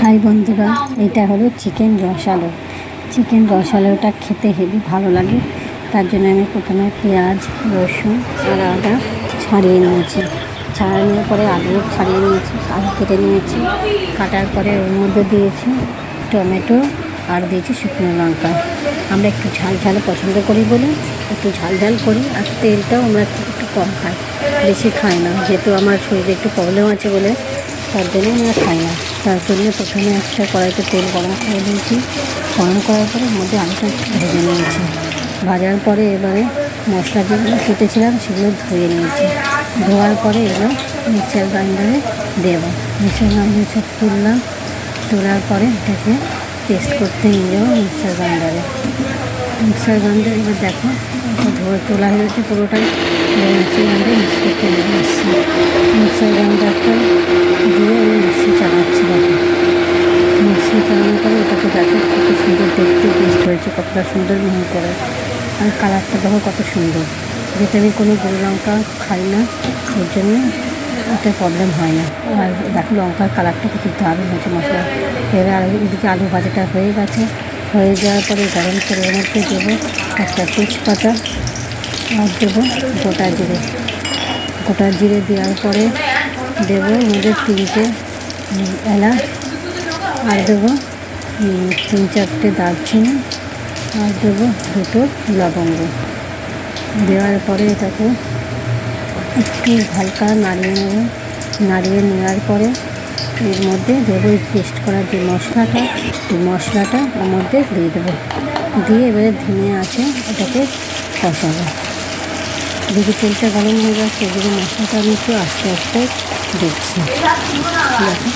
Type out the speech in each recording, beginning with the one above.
High বন্ধুরা, এটা হলো চিকেন রসালো। চিকেন রসালোটা খেতে হেবি ভালো লাগে। তার জন্য আমি প্রথমে পেঁয়াজ, রসুন আর আদা ছাড়িয়ে নিয়েছি। ছাড়ানোর পরে আলু ছাড়িয়ে নিয়েছি আলু কেটে নিয়েছি। কাটার পরে ওর মধ্যে দিয়েছি টমেটো আর দিয়েছি শুকনো লঙ্কা। আমরা একটু ঝাল ঝাল পছন্দ করি বলে একটু ঝাল ঝাল করি আর তেলটাও আমরা একটু কম খাই। বেশি খাই না, যেহেতু আমার শরীরে একটু প্রবলেম আছে বলে তার জন্য আমরা খাই না। তার জন্য প্রথমে একটা কড়াইতে তেল গরম করে দিয়েছি। গরম করার পরে মধ্যে আলুটা ভেজে নিয়েছি। ভাজার পরে এবারে মশলা যেগুলো কেটেছিলাম সেগুলো ধুয়ে নিয়েছি। ধোয়ার পরে এগুলো মিক্সার গ্রাইন্ডারে দেবো। মিক্সার গ্রাইন্ডারে সব তুললাম। তোলার পরে এটাকে টেস্ট করতে নিয়ে যাব মিক্সার গ্রাইন্ডারে। মিক্সার গ্রাইন্ডার এবার দেখো ধোয়া তোলা হয়ে গেছে পুরোটাই। মিক্সার গ্রাইন্ডারে কতটা সুন্দর মিহি করে। আর কালারটা দেখো কত সুন্দর। যেটা আমি কোনো গুঁড়ো লঙ্কা খাই না ওর জন্য একটা প্রবলেম হয় না। আর দেখো লঙ্কার কালারটা কত দারুণ হয়েছে, মশলা। এবার আর এদিকে আলু ভাজাটা হয়ে গেছে। হয়ে যাওয়ার পরে গরম করে এর মধ্যে দেবো একটা তেজপাতা আর দেবো গোটা জিরে। গোটা জিরে দেওয়ার পরে দেবো এর তিনটে এলাচ আর দেবো তিন চারটে দারচিনি। আর দেবো দুটো লবঙ্গ। দেওয়ার পরে এটাকে একটু হালকা নাড়িয়ে নেব। নাড়িয়ে নেওয়ার পরে এর মধ্যে দেবো পেস্ট করার যে মশলাটা, এই মশলাটা ওর মধ্যে দিয়ে দেবো। দিয়ে এবারে ধিমে আছে, এটাকে কষাবো। যদি তেলটা গরম হয়ে যাচ্ছে এদিকে মশলাটা আমি একটু আস্তে আস্তে দিচ্ছি। দেখো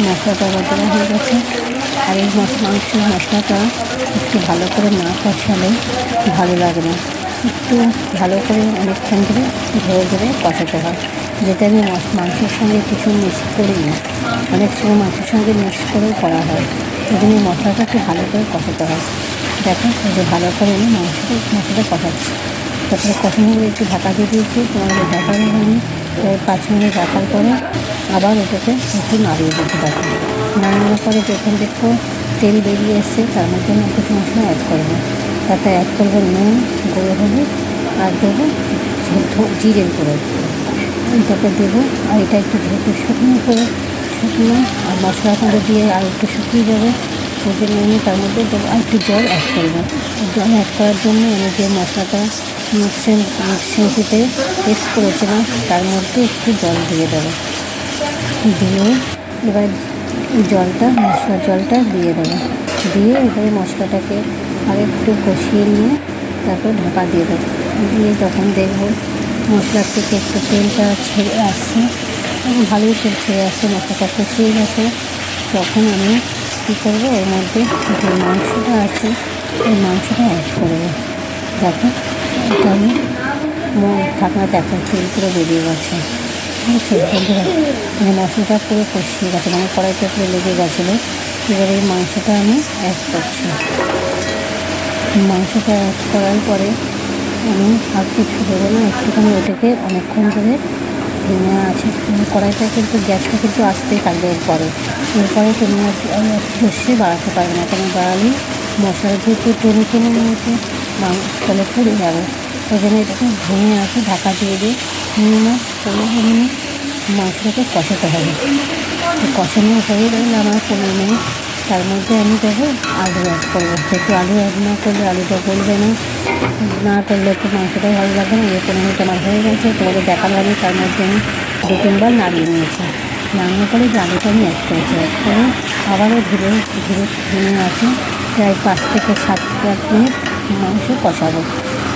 মশলাটা দেওয়া হয়ে গেছে। আর এই মশ- মাংসের মশলাটা একটু ভালো করে না কষালে ভালো লাগে না। একটু ভালো করে অনেকক্ষণ ধরে ধরে ধরে কষাতে হয়। যেটা আমি মাংসের সঙ্গে কিছু মিক্স করি না। অনেক সময় মাংসের সঙ্গে মিক্স করেও করা হয়। এই জন্য মশলাটা একটু ভালো করে কষাতে হয়। দেখো যে ভালো করে আমি মাংসটা, মশলাটা কষাচ্ছি। তারপরে কষানো একটু ঢাকা দিয়ে দিয়েছি। তোমার হয়নি তো পাঁচ মিনিট রাখার পরে আবার ওটাকে একটু নাড়িয়ে দিতে দেখো নাড়ানোর পরে যখন দেখব তেল বেরিয়ে এসছে, তার মধ্যে আমি কিছু মশলা অ্যাড করব তাতে অ্যাড করব নুন, গুঁড়ো হলুদ আর দেবো জিরের গুঁড়ো। এটাকে দেবো আর এটা একটু যেহেতু শুকনো করে, শুকনো আর মশলার মধ্যে দিয়ে আর একটু শুকিয়ে যাবে। জন্য আমি তার মধ্যে দেবো, আর একটু জল অ্যাড করব। জল অ্যাড করার জন্য আমি যে মশলাটা মিক্সিং মিক্সিতে পেস্ট করেছিলাম, তার মধ্যে একটু জল দিয়ে দেবো। দিয়ে এবার জলটা, মশলার জলটা দিয়ে দেবো। দিয়ে এবারে মশলাটাকে আর একটু কষিয়ে নিয়ে তারপর ঢাকা দিয়ে দেবো। দিয়ে যখন দেখব মশলার থেকে একটু তেলটা ছেড়ে আসছে ভালোই তেল ছেড়ে আসছে, মশলাটা কষিয়ে গেছে, তখন আমি কী করব? এর মধ্যে যে মাংসটা আছে ওই মাংসটা অ্যাড করব দেখো, এটা আমি ঢাকনাতে একটা তেল পুরো বেরিয়ে গেছে। মানে মশলাটা পুরো কষিয়ে গেছে মানে কড়াইটা পুরো লেগে গেছিল। এবারে এই মাংসটা আমি অ্যাড করছি। মাংসটা অ্যাড করার পরে আমি আর কিছু দেবো না, একটুখানি ওটাকে অনেকক্ষণ ধরে আছে। কড়াইটা কিন্তু গ্যাসটা কিন্তু আসতেই থাকবে এরপরে। এরপরে তুমি সর্ষে বাড়াতে পারবে না, কেন বাড়ালে মশলা যেহেতু টেনে টেনে নিয়েছে তাহলে পুড়ে যাবে। ওই জন্য এটাকে ভেঙে আছে ঢাকা দিয়ে দিয়ে মিনিমাম পনেরো মাংসটাকে কষাতে হবে। কষানো হয়ে গেলে আমার পনেরো মিনিট। তার মধ্যে আমি দেবো আলু অ্যাড করব। যেহেতু আলু অ্যাড না করলে আলুটা গলবে না। না করলে তো মাংসটাই ভালো লাগবে না। এই পনেরো মিনিট আমার হয়ে গেছে। তোমাদের দেখানো আমি। তার মধ্যে আমি দু তিনবার নাড়িয়ে নিয়েছি। নাড়ানোর পরে যে আলুটা আমি অ্যাড করেছি অ্যাড করে আবারও ধীরে ধীরে ধীরে আছে। প্রায় পাঁচ থেকে সাত আট মিনিট মাংস কষাবো।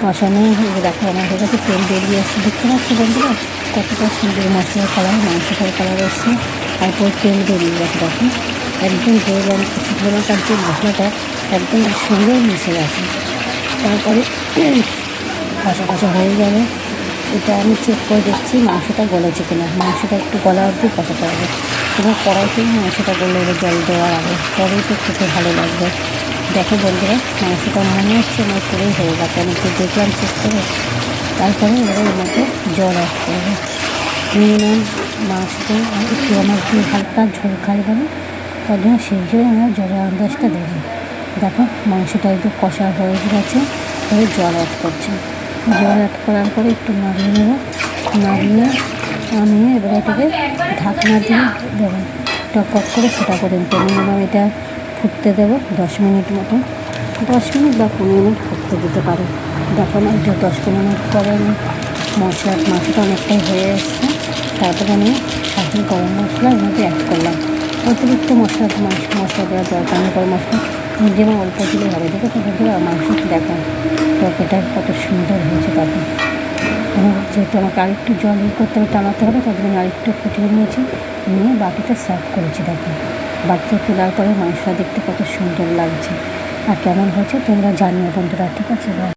কষানো দেখো আমার হয়ে গেছে। তেল বেরিয়ে আসছে। দেখতে পাচ্ছি বন্ধুরা? কতটা সুন্দর মশলার কালার মাংসটার কালার এসছে। তারপর তেল বেরিয়ে গেছে দেখো। একদম ঝোল আর লঙ্কার যে মশলাটা একদম সুন্দর মিশে গেছে। তারপরে কষা কষা হয়ে যাবে এটা আমি চেক করে দেখছি মাংসটা গলেছে কিনা। মাংসটা একটু গলা অবধি কষাতে হবে। এবার কড়াইতেই মাংসটা গলে জল দেওয়ার আগে তবেই তো খেতে ভালো লাগবে। দেখো বন্ধুরা, মাংসটা মনে হচ্ছে আমার পুরোই হয়ে গেছে। আমি তো দেখলাম চেক করে। তারপরে এবারে এর মধ্যে জল অ্যাড করব। মিনিমাম মাংসটা একটু আমার একটু হালকা ঝোল খাই বলে তার জন্য সেই জন্য আমরা জলের আন্দাজটা দেবো দেখো, মাংসটা একটু কষা হয়ে গেছে, এবার জল অ্যাড করছে। জল অ্যাড করার পরে একটু নাড়িয়ে নেব। নাড়িয়ে নামিয়ে এবার এটাকে ঢাকনা দিয়ে দেবো। টক করে ফোটা করে নিতে মিনিমাম এটা ফুটতে দেবো দশ মিনিট মতো। দশ মিনিট বা পনেরো মিনিট ফুটতে দিতে পারো। দেখো না, এটা দশ পনেরো মিনিট পরে আমি মশলা মাছটা অনেকটাই হয়ে এসছে। তারপরে আমি সাথে গরম মশলা এর মধ্যে অ্যাড করলাম। অতিরিক্ত মশলা মাংস, মশলা দেওয়ার দরকার নেই, গরম মশলা। যেমন অল্প দিলে হবে, দেখো তখন দিলে মাংস দেখো। তরকারিটা কত সুন্দর হয়েছে তখন যেহেতু আমাকে আরেকটু জল ইয়ে করতে হবে, টানাতে হবে জন্য আমি আরেকটু ফুটিয়ে নিয়েছি, নিয়ে বাটিতে সার্ভ করেছি, দেখো। বাটিতে তোলার পরে মাংসটা দেখতে কত সুন্দর লাগছে। আর কেমন হয়েছে তোমরা জানিও বন্ধুরা, ঠিক আছে?